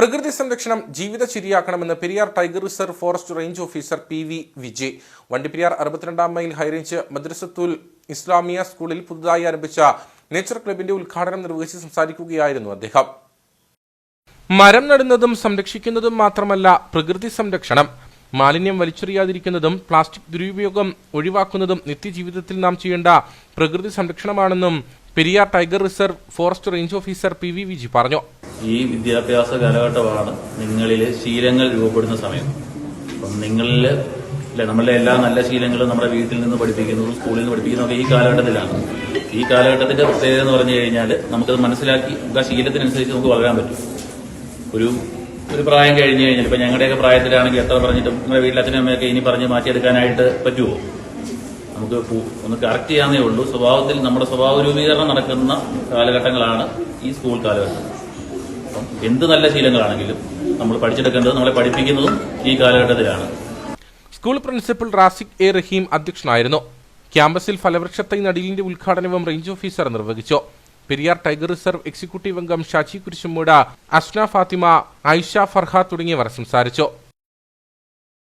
പ്രകൃതി സംരക്ഷണം ജീവിത ശരിയാക്കണമെന്ന് Periyar tiger reserve forest range officer P V Vijay. Vandiperiyar അറുപത്തിരണ്ടാം mile high range Madrasathul Islamiya സ്കൂളിൽ പുതുതായി ആരംഭിച്ച നേച്ചർ ക്ലബിന്റെ ഉദ്ഘാടനം നിർവഹിച്ച് സംസാരിക്കുകയായിരുന്നു അദ്ദേഹം. മരം നടുന്നതും സംരക്ഷിക്കുന്നതും മാത്രമല്ല പ്രകൃതി സംരക്ഷണം. മാലിന്യം വലിച്ചെറിയാതിരിക്കുന്നതും പ്ലാസ്റ്റിക് ദുരുപയോഗം ഒഴിവാക്കുന്നതും നിത്യജീവിതത്തിൽ നാം ചെയ്യേണ്ട പ്രകൃതി സംരക്ഷണമാണെന്നും Periyar tiger reserve forest range officer P V Viji പറഞ്ഞു. ഈ വിദ്യാഭ്യാസ കാലഘട്ടമാണ് നിങ്ങളിലെ ശീലങ്ങൾ രൂപപ്പെടുന്ന സമയം. അപ്പം നിങ്ങളിൽ നമ്മളുടെ എല്ലാ നല്ല ശീലങ്ങളും നമ്മുടെ വീട്ടിൽ നിന്ന് പഠിപ്പിക്കുന്നതും സ്കൂളിൽ നിന്ന് പഠിപ്പിക്കുന്നതും ഒക്കെ ഈ കാലഘട്ടത്തിലാണ്. ഈ കാലഘട്ടത്തിന്റെ പ്രത്യേകത എന്ന് പറഞ്ഞു കഴിഞ്ഞാൽ നമുക്കത് മനസ്സിലാക്കി ആ ശീലത്തിനനുസരിച്ച് നമുക്ക് വളരാൻ പറ്റും. ഒരു ഒരു പ്രായം കഴിഞ്ഞ് കഴിഞ്ഞാൽ ഇപ്പൊ ഞങ്ങളുടെയൊക്കെ പ്രായത്തിലാണെങ്കിൽ എത്ര പറഞ്ഞിട്ടും നിങ്ങളുടെ വീട്ടിലെ അച്ഛനും അമ്മയൊക്കെ ഇനി പറഞ്ഞ് മാറ്റിയെടുക്കാനായിട്ട് പറ്റുമോ നമുക്ക് ഒന്ന് കറക്റ്റ് ചെയ്യാന്നേ ഉള്ളൂ. സ്വഭാവത്തിൽ നമ്മുടെ സ്വഭാവ രൂപീകരണം നടക്കുന്ന കാലഘട്ടങ്ങളാണ് ഈ സ്കൂൾ കാലഘട്ടം. അപ്പം എന്ത് നല്ല ശീലങ്ങളാണെങ്കിലും നമ്മൾ പഠിച്ചെടുക്കേണ്ടത് നമ്മളെ പഠിപ്പിക്കുന്നതും ഈ കാലഘട്ടത്തിലാണ്. School principal Rasiq A Raheem അധ്യക്ഷനായിരുന്നു. ക്യാമ്പസിൽ ഫലവൃക്ഷത്തൈ നടീലിന്റെ ഉദ്ഘാടനവും റേഞ്ച് ഓഫീസർ നിർവഹിച്ചു. പെരിയാർ ടൈഗർ റിസർവ് എക്സിക്യൂട്ടീവ് അംഗം ഷാജി കുരിശുമൂട അസ്ന ഫാത്തിമ ഐഷ ഫർഹ തുടങ്ങിയവർ സംസാരിച്ചു.